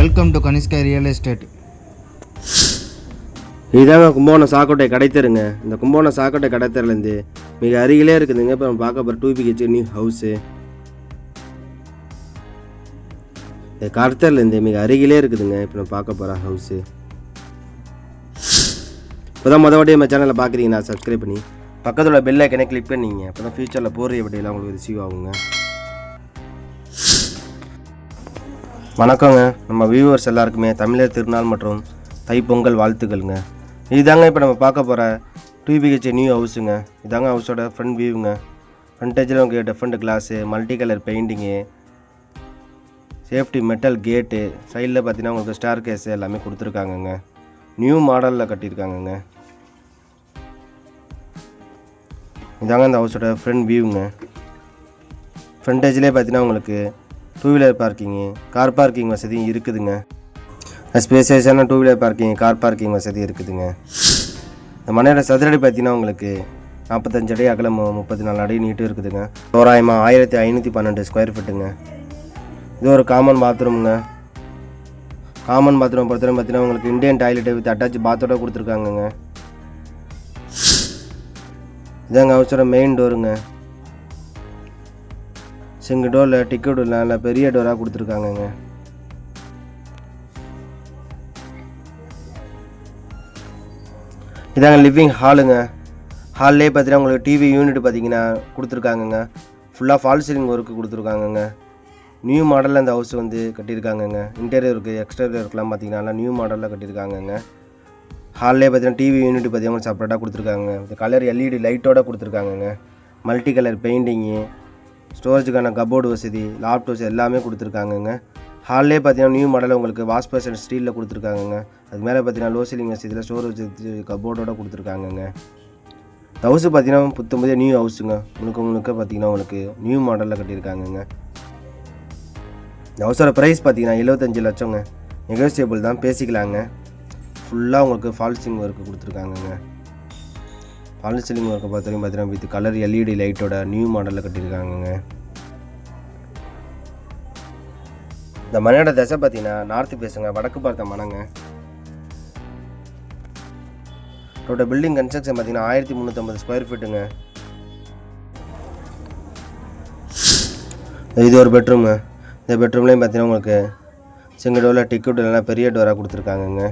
Welcome to Kanishka real estate இதுதாங்க கும்போணம் சாக்கோட்டை கடைத்தருங்க. இந்த கும்பகோணம் சாக்கோட்டை கடைத்தரிலேருந்து மிக அருகிலே இருக்குதுங்க. இப்போ நம்ம பார்க்க போகிற டூ பிஹெச் நியூ ஹவுஸு இந்த கடத்தர்லேருந்து மிக அருகிலே இருக்குதுங்க. இப்போ நம்ம பார்க்க போகிற ஹவுஸு இப்போ தான் மொதல் வாட்டி நம்ம சேனலில் பார்க்குறீங்கன்னா சப்ஸ்கிரைப் பண்ணி பக்கத்தில் பெல் ஐக்கனே கிளிக் பண்ணிங்க. அப்போ தான் ஃபியூச்சரில் போகிற எப்படியெல்லாம் உங்களுக்கு ரிசீவ் ஆகுங்க. வணக்கங்க. நம்ம வியூவர்ஸ் எல்லாருக்குமே தமிழர் திருநாள் மற்றும் தைப்பொங்கல் வாழ்த்துக்கள்ங்க. இதுதாங்க இப்போ நம்ம பார்க்க போகிற டூ பிஹெச் நியூ ஹவுஸுங்க இதாங்க ஹவுஸோட ஃப்ரண்ட் வியூங்க ஃப்ரண்டேஜில் உங்களுக்கு different glass multi colour painting safety metal gate சைடில் பார்த்தீங்கன்னா உங்களுக்கு ஸ்டார் கேஸ் எல்லாமே கொடுத்துருக்காங்கங்க. நியூ மாடலில் கட்டியிருக்காங்கங்க. இதாங்க இந்த ஹவுஸோட ஃப்ரண்ட் வியூங்க ஃப்ரண்டேஜ்லேயே பார்த்தீங்கன்னா உங்களுக்கு two wheeler parking car parking வசதியும் இருக்குதுங்க. ஸ்பேசியஸான two wheeler parking car parking வசதி இருக்குதுங்க. இந்த மனையோட சதுரடி பார்த்தீங்கன்னா உங்களுக்கு நாற்பத்தஞ்சு அடி அகலம் முப்பத்தி நாலு அடி நீட்டும் இருக்குதுங்க. தோராயமாக ஆயிரத்தி ஐநூற்றி பன்னெண்டு ஸ்கொயர் ஃபீட்டுங்க இது ஒரு காமன் பாத்ரூமுங்க காமன் பாத்ரூம் பொறுத்தவரை பார்த்தீங்கன்னா உங்களுக்கு இந்தியன் டாய்லெட்டு வித் அட்டாச் பாத்தோட கொடுத்துருக்காங்கங்க. இதாங்க அவசரம் மெயின் டோருங்க சிங்கிள் டோரில் டிக்கெட் இல்லை நல்ல பெரிய டோராக கொடுத்துருக்காங்கங்க. இதாங்க லிவிங் ஹாலுங்க ஹால்லே பார்த்தீங்கன்னா உங்களுக்கு டிவி யூனிட் பார்த்தீங்கன்னா கொடுத்துருக்காங்கங்க. ஃபுல்லாக ஃபால் சீலிங் ஒர்க்கு கொடுத்துருக்காங்கங்க. நியூ மாடலில் இந்த ஹவுஸ் வந்து கட்டியிருக்காங்கங்க. இன்டீரியருக்கு எக்ஸ்டீரியருக்குலாம் பார்த்தீங்கன்னா நியூ மாடலில் கட்டியிருக்காங்கங்க. ஹால்லே பார்த்தீங்கன்னா டிவி யூனிட் பார்த்தீங்கன்னா செப்பரேட்டாக கொடுத்துருக்காங்க இந்த கலர் எல்இடி லைட்டோட கொடுத்துருக்காங்கங்க. மல்டி கலர் பெயிண்டிங்கு ஸ்டோரேஜுக்கான கபோர்டு வசதி லேப்டாப் வசதி எல்லாமே கொடுத்துருக்காங்கங்க. ஹால்லே பார்த்தீங்கன்னா நியூ மாடலில் உங்களுக்கு வாஷ் பேஷன் ஸ்டீலில் கொடுத்துருக்காங்கங்க. அது மேலே பார்த்தீங்கன்னா லோ சீலிங் வசதியில் ஸ்டோரேஜ் கபோர்டோட கொடுத்துருக்காங்கங்க. இந்த ஹவுஸு பார்த்தீங்கன்னா புத்தம்பதே நியூ ஹவுஸுங்க. முழுக்க முழுக்க பார்த்தீங்கன்னா உங்களுக்கு நியூ மாடலில் கட்டியிருக்காங்கங்க. இந்த ஹவுஸோட ப்ரைஸ் பார்த்தீங்கன்னா எழுபத்தஞ்சு லட்சங்க. நெகோசியபிள் தான் பேசிக்கலாங்க. ஃபுல்லாக உங்களுக்கு ஃபால்சிங் ஒர்க்கு கொடுத்துருக்காங்கங்க. ஃபால் சீலிங் ஒர்க்கை பொறுத்த வரைக்கும் பார்த்தீங்கன்னா வித் கலர் எல்இடி லைட்டோட நியூ மாடலில் கட்டியிருக்காங்கங்க. இந்த மனையோட தசை பார்த்தீங்கன்னா நார்த்து பேசுங்க வடக்கு பார்த்த மனங்க இதோட பில்டிங் கன்ஸ்ட்ரக்ஷன் பார்த்தீங்கன்னா ஆயிரத்தி முந்நூற்றம்பது ஸ்கொயர் ஃபீட்டுங்க இது ஒரு பெட்ரூமு இந்த பெட்ரூம்லேயும் பார்த்தீங்கன்னா உங்களுக்கு சிங்கிள் டோரில் டிக்கெட் இல்லைன்னா பெரிய டோராக கொடுத்துருக்காங்கங்க.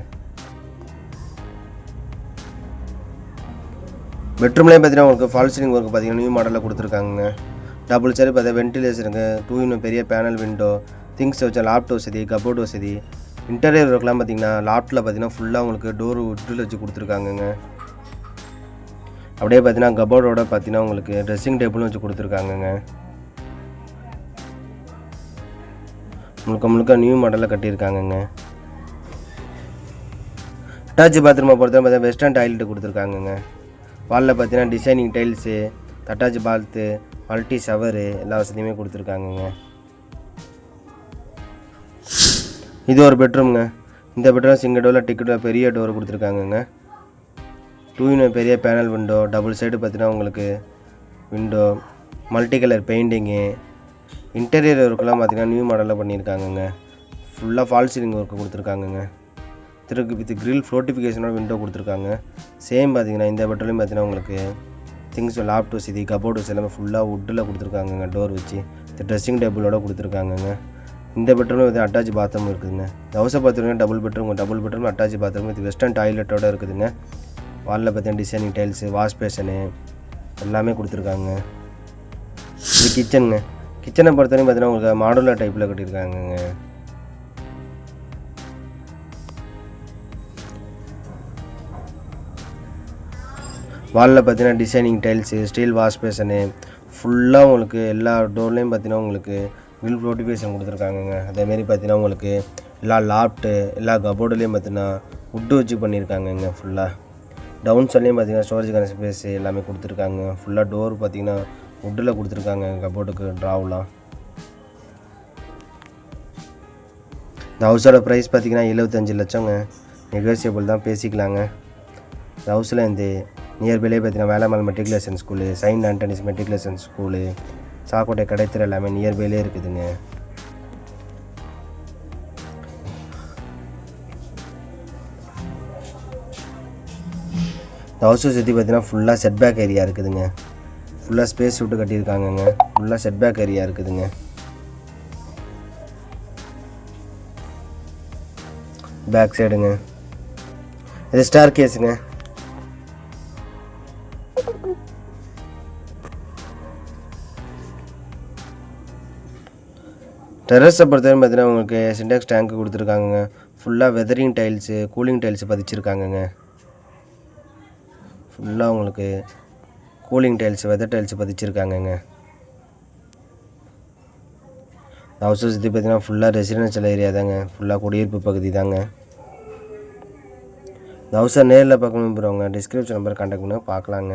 பெட்ரூம்லேயும் பார்த்தீங்கன்னா உங்களுக்கு ஃபால் சீலிங் ஒர்க் பார்த்தீங்கன்னா நியூ மாடலில் கொடுத்துருக்காங்க டபுள் சேர் பார்த்தா வென்டிலேஷனுக்கு டூ இன்னும் பெரிய பேனல் விண்டோ திங்ஸ் வச்சா லாப்ட் வசதி கபோர்ட் வசதி. இன்டீரியர் ஒர்க்லாம் பார்த்தீங்கன்னா லாப்டில் பார்த்தீங்கன்னா ஃபுல்லாக உங்களுக்கு டோர் உட்டில் வச்சு கொடுத்துருக்காங்கங்க. அப்படியே பார்த்தீங்கன்னா கபோர்டோட பார்த்தீங்கன்னா உங்களுக்கு ட்ரெஸ்ஸிங் டேபிளும் வச்சு கொடுத்துருக்காங்கங்க. முழுக்க முழுக்க நியூ மாடலில் கட்டியிருக்காங்கங்க. அட்டாச் பாத்ரூமை பொறுத்தவரை பார்த்தீங்கன்னா வெஸ்டர்ன் டாய்லெட் கொடுத்துருக்காங்கங்க. வாலில் பார்த்தீங்கன்னா டிசைனிங் டைல்ஸு தட்டாச்சு பால்த்து மல்டி ஷவரு எல்லா வசதியுமே கொடுத்துருக்காங்கங்க. இது ஒரு பெட்ரூம்ங்க இந்த பெட்ரூம் சிங்கிள் டோரில் டிக்கெட்டில் பெரிய டோர் கொடுத்துருக்காங்கங்க. டூ இன் பெரிய பேனல் விண்டோ டபுள் சைடு பார்த்தீங்கன்னா உங்களுக்கு window multi colour painting interior ஒர்க்கெலாம் பார்த்தீங்கன்னா நியூ மாடலில் பண்ணியிருக்காங்கங்க. ஃபுல்லாக ஃபால் சீலிங் ஒர்க்கு கொடுத்துருக்காங்கங்க. திருக்கு வித் கிரில் ஃப்ளோட்டிஃபிகேஷனோட விண்டோ கொடுத்துருக்காங்க. சேம் பார்த்தீங்கன்னா இந்த பெட்ரோலையும் பார்த்தீங்கன்னா உங்களுக்கு திங்ஸ் லேப்டாப் வசதி கபோர்ட் வசதி எல்லாமே ஃபுல்லாக வுட்டில் கொடுத்துருக்காங்கங்க டோர் வச்சு. இந்த ட்ரெஸ்ஸிங் டேபிளோட கொடுத்துருக்காங்கங்க இந்த பெட்ரூம் இது அட்டாச் பாத்ரூம் இருக்குதுங்க. தவசை bathroom double bedroom double bedroom attach bathroom இது வெஸ்டர்ன் டாய்லெட்டோட இருக்குதுங்க. வாலில் பார்த்தீங்கன்னா டிசைனிங் டைல்ஸு வாஷ் பேஷனு எல்லாமே கொடுத்துருக்காங்க. இது கிச்சனுங்க கிச்சனை பொறுத்தவரைக்கும் பார்த்தீங்கன்னா உங்களுக்கு மாடுலர் டைப்பில் கட்டியிருக்காங்கங்க. வாலில் பார்த்தீங்கன்னா designing tiles steel wash fashion ஃபுல்லாக உங்களுக்கு எல்லா டோர்லேயும் பார்த்தீங்கன்னா உங்களுக்கு வில் நோட்டிஃபிகேஷன் கொடுத்துருக்காங்கங்க. அதேமாரி பார்த்தீங்கன்னா உங்களுக்கு எல்லா லாப்ட்டு எல்லா கபோர்டுலேயும் பார்த்தீங்கன்னா உட்டு வச்சு பண்ணியிருக்காங்கங்க ஃபுல்லாக டவுன் சைட்லேயும் பார்த்தீங்கன்னா ஸ்டோரேஜ் ஸ்பேஸ் எல்லாமே கொடுத்துருக்காங்க. ஃபுல்லாக டோர் பார்த்தீங்கன்னா உட்டில் கொடுத்துருக்காங்க கபோர்டுக்கு ட்ராவெலாம் இந்த ஹவுஸோட ப்ரைஸ் பார்த்தீங்கன்னா எழுபத்தஞ்சு லட்சங்க. நெகோசியபிள் தான் பேசிக்கலாங்க. இந்த ஹவுஸில் இந்த நியர்பைலே பார்த்தீங்கன்னா வேளாமல் matriculation school saint Antony's matriculation school Sakkottai கடைத்திர எல்லாமே நியர்பைலே இருக்குதுங்க. இந்த ஹவுஸை சுற்றி பார்த்தீங்கன்னா ஃபுல்லாக செட்பேக் ஏரியா இருக்குதுங்க. ஃபுல்லாக ஸ்பேஸ் விட்டு கட்டியிருக்காங்கங்க. ஃபுல்லாக செட்பேக் ஏரியா இருக்குதுங்க. பேக் சைடுங்க இது ஸ்டார் கேஸுங்க டெரஸை பொறுத்தவரை பார்த்தீங்கன்னா உங்களுக்கு சின்டாக்ஸ் டேங்க் கொடுத்துருக்காங்கங்க. ஃபுல்லாக வெதரிங் டைல்ஸு கூலிங் டைல்ஸு பதிச்சிருக்காங்கங்க. ஃபுல்லாக உங்களுக்கு கூலிங் டைல்ஸ் வெதர் டைல்ஸ் பதிச்சிருக்காங்கங்க. ஹவுஸை சுற்றி பார்த்தீங்கன்னா ஃபுல்லாக ரெசிடென்ஷியல் ஏரியா தாங்க. ஃபுல்லாக குடியிருப்பு பகுதி தாங்க. இந்த ஹவுஸை நேரில் பார்க்கணும் போகிறவங்க டிஸ்கிரிப்ஷன் நம்பர் கான்டாக்ட் பண்ணி பார்க்கலாங்க.